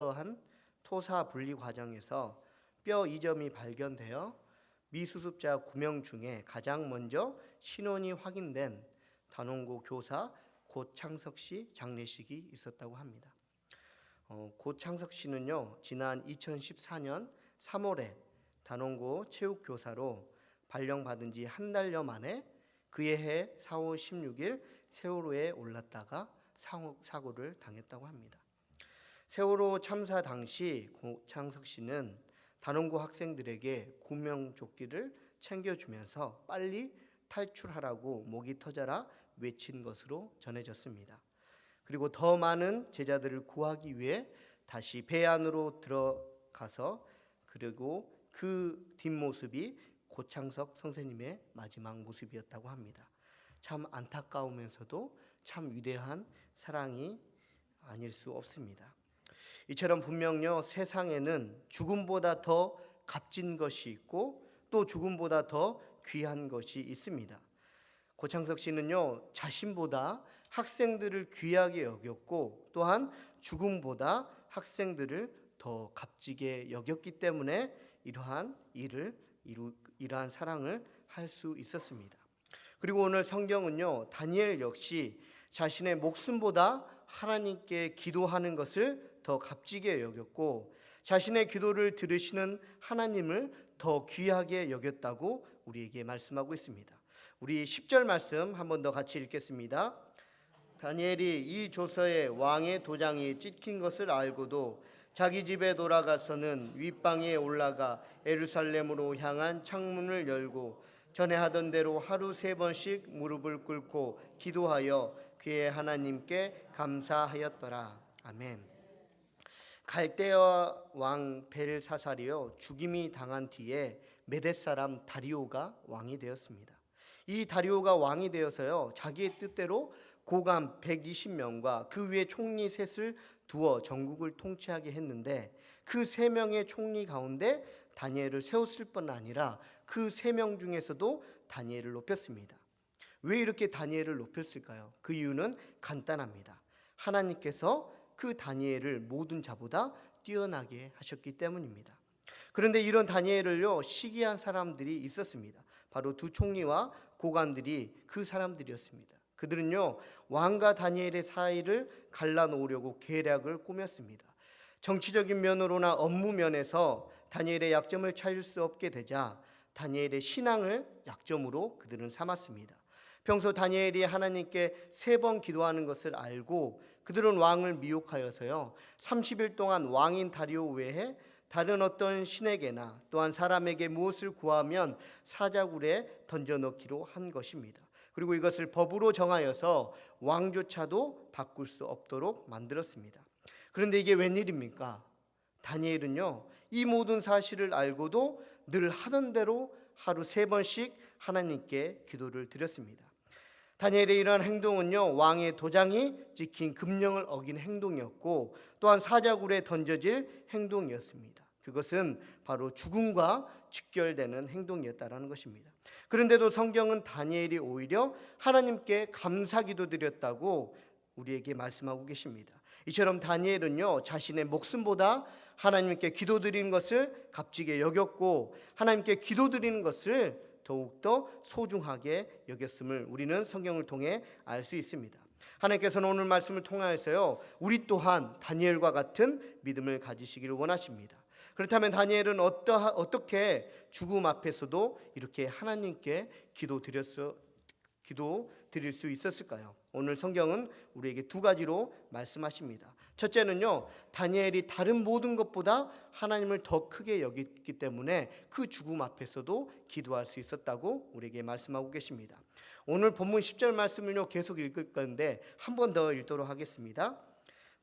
이러한 토사 분리 과정에서 뼈 이점이 발견되어 미수습자 9명 중에 가장 먼저 신원이 확인된 단원고 교사 고창석 씨 장례식이 있었다고 합니다. 어, 고창석 씨는요 지난 2014년 3월에 단원고 체육교사로 발령받은 지 한 달여 만에 그해 해 4월 16일 세월호에 올랐다가 사고, 사고를 당했다고 합니다. 세월호 참사 당시 고창석 씨는 단원고 학생들에게 구명조끼를 챙겨주면서 빨리 탈출하라고 목이 터져라 외친 것으로 전해졌습니다. 그리고 더 많은 제자들을 구하기 위해 다시 배 안으로 들어가서 그리고 그 뒷모습이 고창석 선생님의 마지막 모습이었다고 합니다. 참 안타까우면서도 참 위대한 사랑이 아닐 수 없습니다. 이처럼 분명요 세상에는 죽음보다 더 값진 것이 있고 또 죽음보다 더 귀한 것이 있습니다. 고창석 씨는요 자신보다 학생들을 귀하게 여겼고 또한 죽음보다 학생들을 더 값지게 여겼기 때문에 이러한 일을 이루, 이러한 사랑을 할 수 있었습니다. 그리고 오늘 성경은요 다니엘 역시 자신의 목숨보다 하나님께 기도하는 것을 더 값지게 여겼고 자신의 기도를 들으시는 하나님을 더 귀하게 여겼다고 우리에게 말씀하고 있습니다. 우리 10절 말씀 한번 더 같이 읽겠습니다. 다니엘이 이 조서에 왕의 도장이 찍힌 것을 알고도 자기 집에 돌아가서는 윗방에 올라가 에루살렘으로 향한 창문을 열고 전에 하던 대로 하루 세 번씩 무릎을 꿇고 기도하여 그의 하나님께 감사하였더라. 아멘. 갈대아 왕 벨사살이요 죽임이 당한 뒤에 메데 사람 다리오가 왕이 되었습니다. 이 다리오가 왕이 되어서요 자기의 뜻대로 고감 120명과 그 위에 총리 셋을 두어 전국을 통치하게 했는데 그 세 명의 총리 가운데 다니엘을 세웠을 뿐 아니라 그 세 명 중에서도 다니엘을 높였습니다. 왜 이렇게 다니엘을 높였을까요? 그 이유는 간단합니다. 하나님께서 그 다니엘을 모든 자보다 뛰어나게 하셨기 때문입니다. 그런데 이런 다니엘을요 시기한 사람들이 있었습니다. 바로 두 총리와 고관들이 그 사람들이었습니다. 그들은요 왕과 다니엘의 사이를 갈라놓으려고 계략을 꾸몄습니다. 정치적인 면으로나 업무 면에서 다니엘의 약점을 찾을 수 없게 되자 다니엘의 신앙을 약점으로 그들은 삼았습니다. 평소 다니엘이 하나님께 세 번 기도하는 것을 알고 그들은 왕을 미혹하여서요 30일 동안 왕인 다리오 외에 다른 어떤 신에게나 또한 사람에게 무엇을 구하면 사자굴에 던져넣기로 한 것입니다. 그리고 이것을 법으로 정하여서 왕조차도 바꿀 수 없도록 만들었습니다. 그런데 이게 웬일입니까? 다니엘은요, 이 모든 사실을 알고도 늘 하던 대로 하루 세 번씩 하나님께 기도를 드렸습니다. 다니엘의 이러한 행동은요, 왕의 도장이 찍힌 금령을 어긴 행동이었고, 또한 사자굴에 던져질 행동이었습니다. 그것은 바로 죽음과 직결되는 행동이었다라는 것입니다. 그런데도 성경은 다니엘이 오히려 하나님께 감사기도 드렸다고 우리에게 말씀하고 계십니다. 이처럼 다니엘은요 자신의 목숨보다 하나님께 기도드리는 것을 값지게 여겼고 하나님께 기도드리는 것을 더욱더 소중하게 여겼음을 우리는 성경을 통해 알 수 있습니다. 하나님께서는 오늘 말씀을 통하여서요 우리 또한 다니엘과 같은 믿음을 가지시기를 원하십니다. 그렇다면 다니엘은 어떠, 어떻게 죽음 앞에서도 이렇게 하나님께 기도 드렸어 기도 드릴 수 있었을까요? 오늘 성경은 우리에게 두 가지로 말씀하십니다. 첫째는요, 다니엘이 다른 모든 것보다 하나님을 더 크게 여겼기 때문에 그 죽음 앞에서도 기도할 수 있었다고 우리에게 말씀하고 계십니다. 오늘 본문 10절 말씀을요, 계속 읽을 건데 한 번 더 읽도록 하겠습니다.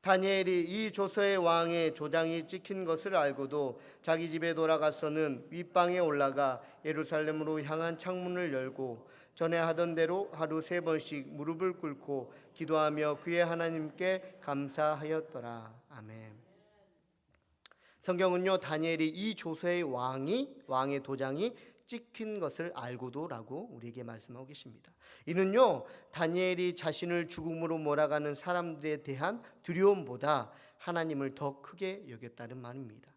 다니엘이 이 조서의 왕의 조장이 찍힌 것을 알고도 자기 집에 돌아가서는 윗방에 올라가 예루살렘으로 향한 창문을 열고 전에 하던 대로 하루 세 번씩 무릎을 꿇고 기도하며 그의 하나님께 감사하였더라. 아멘. 성경은요 다니엘이 이 조서의 왕이 왕의 도장이 찍힌 것을 알고도라고 우리에게 말씀하고 계십니다. 이는요 다니엘이 자신을 죽음으로 몰아가는 사람들에 대한 두려움보다 하나님을 더 크게 여겼다는 말입니다.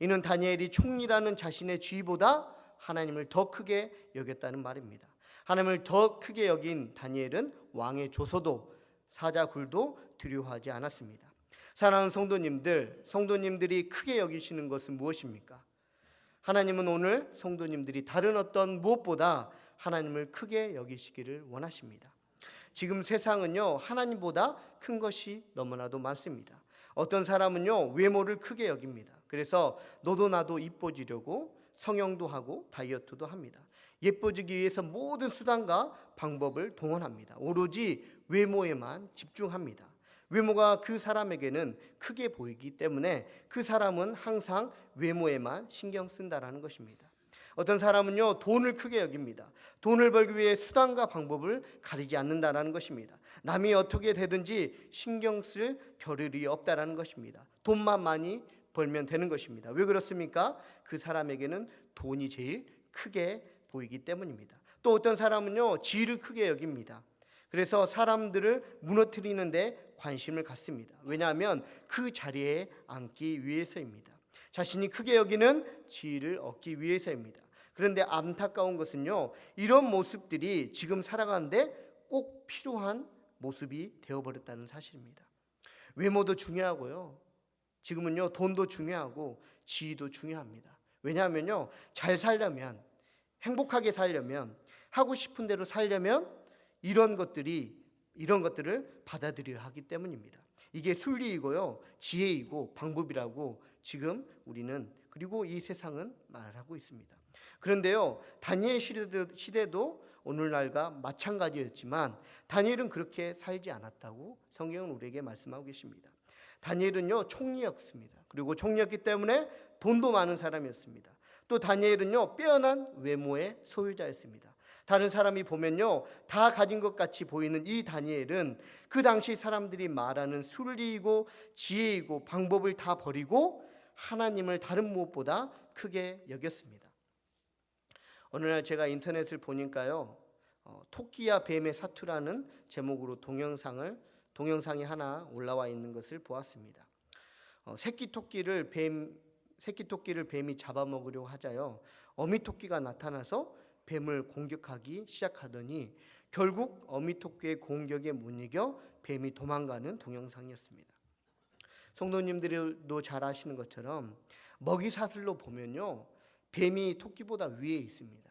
이는 다니엘이 총리라는 자신의 지위보다 하나님을 더 크게 여겼다는 말입니다. 하나님을 더 크게 여긴 다니엘은 왕의 조서도 사자굴도 두려워하지 않았습니다. 사랑하는 성도님들, 성도님들이 크게 여기시는 것은 무엇입니까? 하나님은 오늘 성도님들이 다른 어떤 무엇보다 하나님을 크게 여기시기를 원하십니다. 지금 세상은요, 하나님보다 큰 것이 너무나도 많습니다. 어떤 사람은요, 외모를 크게 여깁니다. 그래서 너도 나도 이뻐지려고 성형도 하고 다이어트도 합니다. 예뻐지기 위해서 모든 수단과 방법을 동원합니다. 오로지 외모에만 집중합니다. 외모가 그 사람에게는 크게 보이기 때문에 그 사람은 항상 외모에만 신경 쓴다라는 것입니다. 어떤 사람은요 돈을 크게 여깁니다. 돈을 벌기 위해 수단과 방법을 가리지 않는다라는 것입니다. 남이 어떻게 되든지 신경 쓸 겨를이 없다라는 것입니다. 돈만 많이 벌면 되는 것입니다. 왜 그렇습니까? 그 사람에게는 돈이 제일 크게 보이기 때문입니다. 또 어떤 사람은요 지위를 크게 여깁니다. 그래서 사람들을 무너뜨리는데 관심을 갖습니다. 왜냐하면 그 자리에 앉기 위해서입니다. 자신이 크게 여기는 지위를 얻기 위해서입니다. 그런데 안타까운 것은요, 이런 모습들이 지금 살아가는데 꼭 필요한 모습이 되어버렸다는 사실입니다. 외모도 중요하고요. 지금은요, 돈도 중요하고 지위도 중요합니다. 왜냐하면요, 잘 살려면, 행복하게 살려면, 하고 싶은 대로 살려면 이런 것들이 이런 것들을 받아들여야 하기 때문입니다. 이게 순리이고요, 지혜이고 방법이라고 지금 우리는 그리고 이 세상은 말하고 있습니다. 그런데요, 다니엘 시대도, 오늘날과 마찬가지였지만 다니엘은 그렇게 살지 않았다고 성경은 우리에게 말씀하고 계십니다. 다니엘은요 총리였습니다. 그리고 총리였기 때문에 돈도 많은 사람이었습니다. 또 다니엘은요 빼어난 외모의 소유자였습니다. 다른 사람이 보면요 다 가진 것 같이 보이는 이 다니엘은 그 당시 사람들이 말하는 순리이고 지혜이고 방법을 다 버리고 하나님을 다른 무엇보다 크게 여겼습니다. 어느 날 제가 인터넷을 보니까요 어, 토끼와 뱀의 사투라는 제목으로 동영상을 동영상이 하나 올라와 있는 것을 보았습니다. 어, 새끼 토끼를 뱀 새끼 토끼를 뱀이 잡아먹으려고 하자요 어미 토끼가 나타나서 뱀을 공격하기 시작하더니 결국 어미 토끼의 공격에 못 이겨 뱀이 도망가는 동영상이었습니다. 성도님들도 잘 아시는 것처럼 먹이 사슬로 보면요 뱀이 토끼보다 위에 있습니다.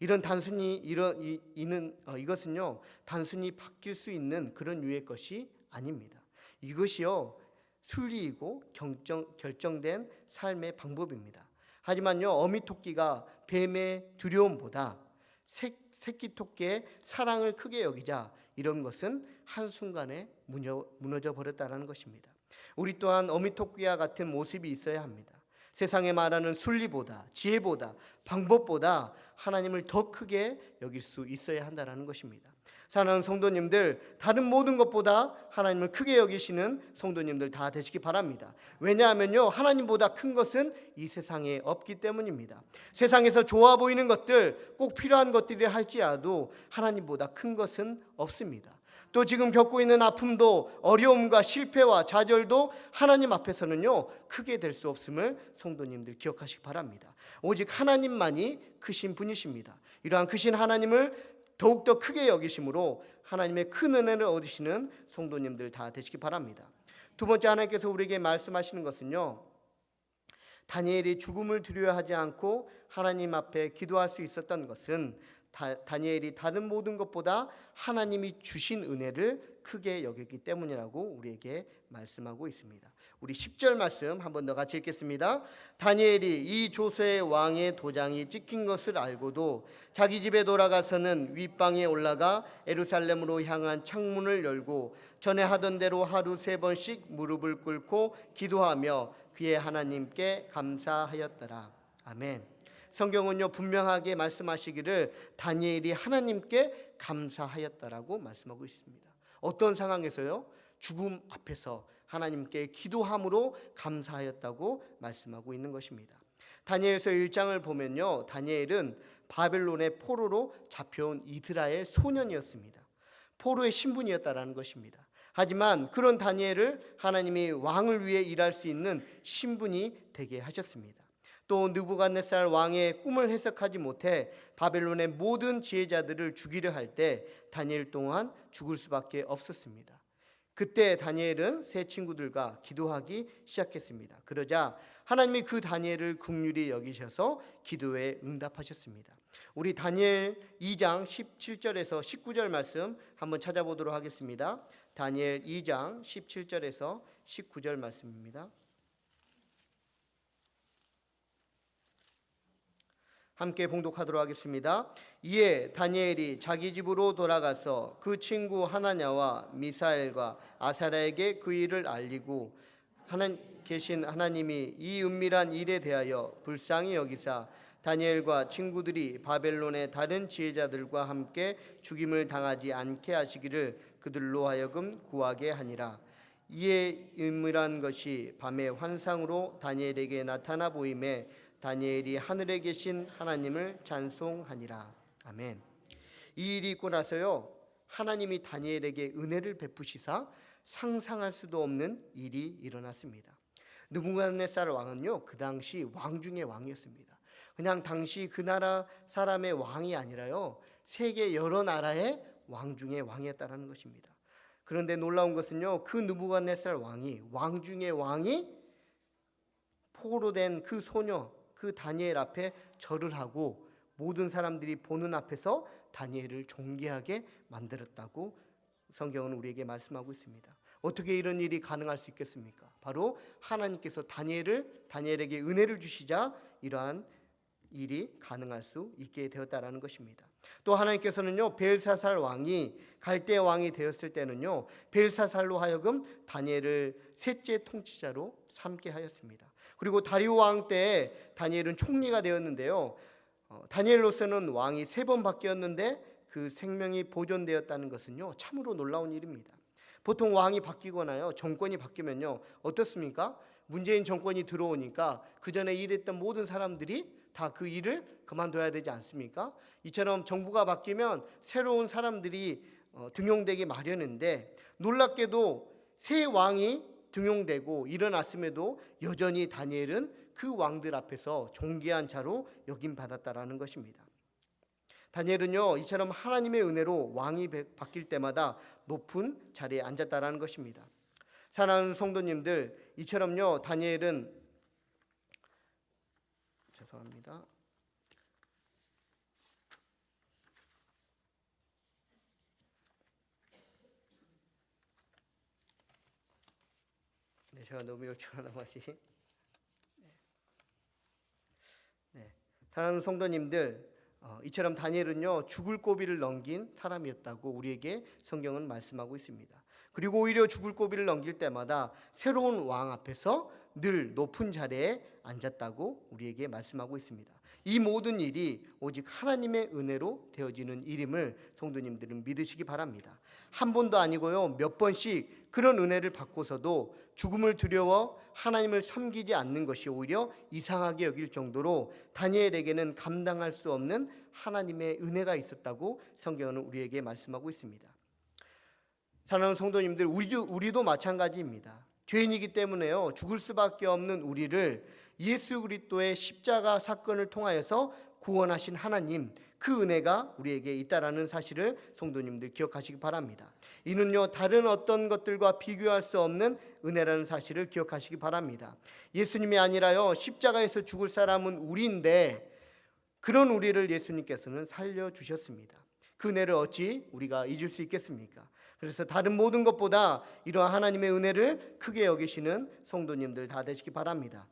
이런 단순히 이런 이, 이는 어, 이것은요 단순히 바뀔 수 있는 그런 유의 것이 아닙니다. 이것이요 순리이고 경정, 결정된 삶의 방법입니다. 하지만요 어미 토끼가 뱀의 두려움보다 새, 새끼 토끼의 사랑을 크게 여기자 이런 것은 한 순간에 무너, 무너져 버렸다는 것입니다. 우리 또한 어미 토끼와 같은 모습이 있어야 합니다. 세상에 말하는 순리보다 지혜보다 방법보다 하나님을 더 크게 여길 수 있어야 한다라는 것입니다. 사랑하는 성도님들 다른 모든 것보다 하나님을 크게 여기시는 성도님들 다 되시기 바랍니다. 왜냐하면요 하나님보다 큰 것은 이 세상에 없기 때문입니다. 세상에서 좋아 보이는 것들 꼭 필요한 것들이 할지라도 하나님보다 큰 것은 없습니다. 또 지금 겪고 있는 아픔도 어려움과 실패와 좌절도 하나님 앞에서는요 크게 될 수 없음을 성도님들 기억하시기 바랍니다. 오직 하나님만이 크신 분이십니다. 이러한 크신 하나님을 더욱더 크게 여기심으로 하나님의 큰 은혜를 얻으시는 성도님들 다 되시기 바랍니다. 두 번째 하나님께서 우리에게 말씀하시는 것은요. 다니엘이 죽음을 두려워하지 않고 하나님 앞에 기도할 수 있었던 것은 다, 다니엘이 다른 모든 것보다 하나님이 주신 은혜를 크게 여겼기 때문이라고 우리에게 말씀하고 있습니다. 우리 10절 말씀 한번 더 같이 읽겠습니다. 다니엘이 이 조서의 왕의 도장이 찍힌 것을 알고도 자기 집에 돌아가서는 윗방에 올라가 에루살렘으로 향한 창문을 열고 전에 하던 대로 하루 세 번씩 무릎을 꿇고 기도하며 그의 하나님께 감사하였더라. 아멘. 성경은요 분명하게 말씀하시기를 다니엘이 하나님께 감사하였다라고 말씀하고 있습니다. 어떤 상황에서요? 죽음 앞에서 하나님께 기도함으로 감사하였다고 말씀하고 있는 것입니다. 다니엘서 1장을 보면요. 다니엘은 바벨론의 포로로 잡혀온 이스라엘 소년이었습니다. 포로의 신분이었다라는 것입니다. 하지만 그런 다니엘을 하나님이 왕을 위해 일할 수 있는 신분이 되게 하셨습니다. 또 느부갓네살 왕의 꿈을 해석하지 못해 바벨론의 모든 지혜자들을 죽이려 할 때 다니엘 동안 죽을 수밖에 없었습니다. 그때 다니엘은 세 친구들과 기도하기 시작했습니다. 그러자 하나님이 그 다니엘을 긍휼히 여기셔서 기도에 응답하셨습니다. 우리 다니엘 2장 17절에서 19절 말씀 한번 찾아보도록 하겠습니다. 다니엘 2장 17절에서 19절 말씀입니다. 함께 봉독하도록 하겠습니다. 이에 다니엘이 자기 집으로 돌아가서 그 친구 하나냐와 미사엘과 아사라에게 그 일을 알리고 하나 계신 하나님이 이 은밀한 일에 대하여 불쌍히 여기사 다니엘과 친구들이 바벨론의 다른 지혜자들과 함께 죽임을 당하지 않게 하시기를 그들로 하여금 구하게 하니라. 이에 은밀한 것이 밤의 환상으로 다니엘에게 나타나 보임에 다니엘이 하늘에 계신 하나님을 찬송하니라. 아멘. 이 일이 있고 나서요. 하나님이 다니엘에게 은혜를 베푸시사 상상할 수도 없는 일이 일어났습니다. 느부갓네살 왕은요. 그 당시 왕 중의 왕이었습니다. 그냥 당시 그 나라 사람의 왕이 아니라요. 세계 여러 나라의 왕 중의 왕이었다라는 것입니다. 그런데 놀라운 것은요. 그 느부갓네살 왕이 왕 중의 왕이 포로 된 그 소녀 그 다니엘 앞에 절을 하고 모든 사람들이 보는 앞에서 다니엘을 존귀하게 만들었다고 성경은 우리에게 말씀하고 있습니다. 어떻게 이런 일이 가능할 수 있겠습니까? 바로 하나님께서 다니엘을 다니엘에게 은혜를 주시자 이러한 일이 가능할 수 있게 되었다라는 것입니다. 또 하나님께서는요 벨사살 왕이 갈대 왕이 되었을 때는요 벨사살로 하여금 다니엘을 셋째 통치자로 삼게 하였습니다. 그리고 다리오 왕 때 다니엘은 총리가 되었는데요. 어, 다니엘로서는 왕이 세 번 바뀌었는데 그 생명이 보존되었다는 것은요 참으로 놀라운 일입니다. 보통 왕이 바뀌거나요 정권이 바뀌면요 어떻습니까? 문재인 정권이 들어오니까 그 전에 일했던 모든 사람들이 다 그 일을 그만둬야 되지 않습니까? 이처럼 정부가 바뀌면 새로운 사람들이 어, 등용되기 마련인데 놀랍게도 새 왕이 등용되고 일어났음에도 여전히 다니엘은 그 왕들 앞에서 존귀한 자로 여김 받았다라는 것입니다. 다니엘은요 이처럼 하나님의 은혜로 왕이 바뀔 때마다 높은 자리에 앉았다라는 것입니다. 사랑하는 성도님들 이처럼요 다니엘은 죄송합니다. 네, 제가 너무 요청하나 마시. 네, 사랑하는 성도님들, 어, 이처럼 다니엘은요 죽을 고비를 넘긴 사람이었다고 우리에게 성경은 말씀하고 있습니다. 그리고 오히려 죽을 고비를 넘길 때마다 새로운 왕 앞에서 늘 높은 자리에 앉았다고 우리에게 말씀하고 있습니다. 이 모든 일이 오직 하나님의 은혜로 되어지는 일임을 성도님들은 믿으시기 바랍니다. 한 번도 아니고요. 몇 번씩 그런 은혜를 받고서도 죽음을 두려워 하나님을 섬기지 않는 것이 오히려 이상하게 여길 정도로 다니엘에게는 감당할 수 없는 하나님의 은혜가 있었다고 성경은 우리에게 말씀하고 있습니다. 사랑하는 성도님들, 우리도, 마찬가지입니다. 죄인이기 때문에요. 죽을 수밖에 없는 우리를 예수 그리스도의 십자가 사건을 통하여서 구원하신 하나님 그 은혜가 우리에게 있다라는 사실을 성도님들 기억하시기 바랍니다. 이는요 다른 어떤 것들과 비교할 수 없는 은혜라는 사실을 기억하시기 바랍니다. 예수님이 아니라요 십자가에서 죽을 사람은 우리인데 그런 우리를 예수님께서는 살려 주셨습니다. 그 은혜를 어찌 우리가 잊을 수 있겠습니까? 그래서 다른 모든 것보다 이러한 하나님의 은혜를 크게 여기시는 성도님들 다 되시기 바랍니다.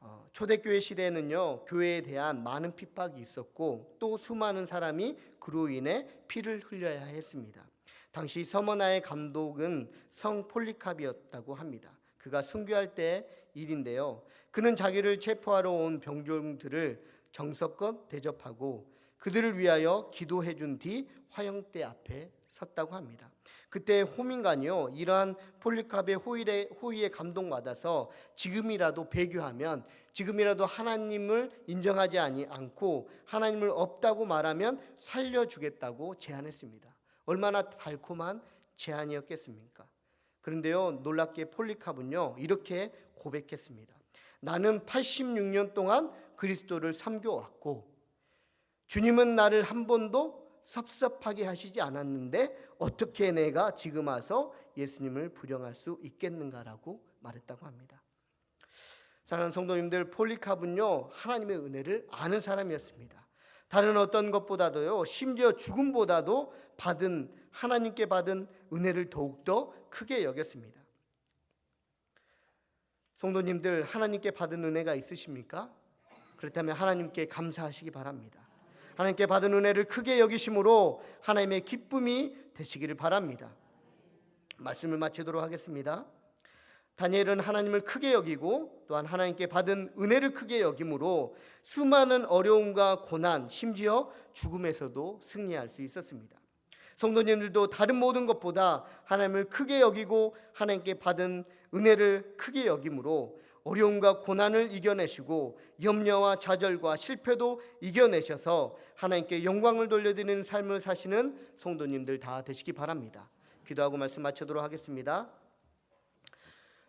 어, 초대교회 시대에는요 교회에 대한 많은 핍박이 있었고 또 수많은 사람이 그로 인해 피를 흘려야 했습니다. 당시 서머나의 감독은 성 폴리캅이었다고 합니다. 그가 순교할 때 일인데요. 그는 자기를 체포하러 온 병종들을 정석껏 대접하고 그들을 위하여 기도해 준 뒤 화형대 앞에 섰다고 합니다. 그때 호민관이요 이러한 폴리캅의 호의에, 호의에 감동받아서 지금이라도 배교하면 지금이라도 하나님을 인정하지 아니 않고 하나님을 없다고 말하면 살려주겠다고 제안했습니다. 얼마나 달콤한 제안이었겠습니까? 그런데요 놀랍게 폴리캅은요 이렇게 고백했습니다. 나는 86년 동안 그리스도를 섬겨왔고 주님은 나를 한 번도 섭섭하게 하시지 않았는데 어떻게 내가 지금 와서 예수님을 부정할 수 있겠는가라고 말했다고 합니다. 사랑하는 성도님들 폴리캅은요 하나님의 은혜를 아는 사람이었습니다. 다른 어떤 것보다도요 심지어 죽음보다도 받은 하나님께 받은 은혜를 더욱더 크게 여겼습니다. 성도님들 하나님께 받은 은혜가 있으십니까? 그렇다면 하나님께 감사하시기 바랍니다. 하나님께 받은 은혜를 크게 여기심으로 하나님의 기쁨이 되시기를 바랍니다. 말씀을 마치도록 하겠습니다. 다니엘은 하나님을 크게 여기고 또한 하나님께 받은 은혜를 크게 여김으로 수많은 어려움과 고난, 심지어 죽음에서도 승리할 수 있었습니다. 성도님들도 다른 모든 것보다 하나님을 크게 여기고 하나님께 받은 은혜를 크게 여김으로 어려움과 고난을 이겨내시고 염려와 좌절과 실패도 이겨내셔서 하나님께 영광을 돌려드리는 삶을 사시는 성도님들 다 되시기 바랍니다. 기도하고 말씀 마치도록 하겠습니다.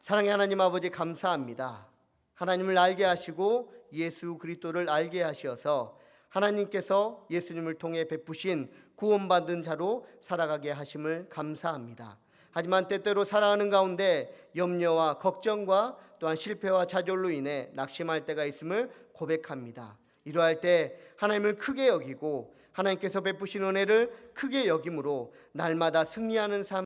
사랑의 하나님 아버지 감사합니다. 하나님을 알게 하시고 예수 그리스도를 알게 하셔서 하나님께서 예수님을 통해 베푸신 구원받은 자로 살아가게 하심을 감사합니다. 하지만 때때로 살아가는 가운데 염려와 걱정과 또한 실패와 좌절로 인해 낙심할 때가 있음을 고백합니다. 이러할 때 하나님을 크게 여기고 하나님께서 베푸신 은혜를 크게 여김으로 날마다 승리하는 삶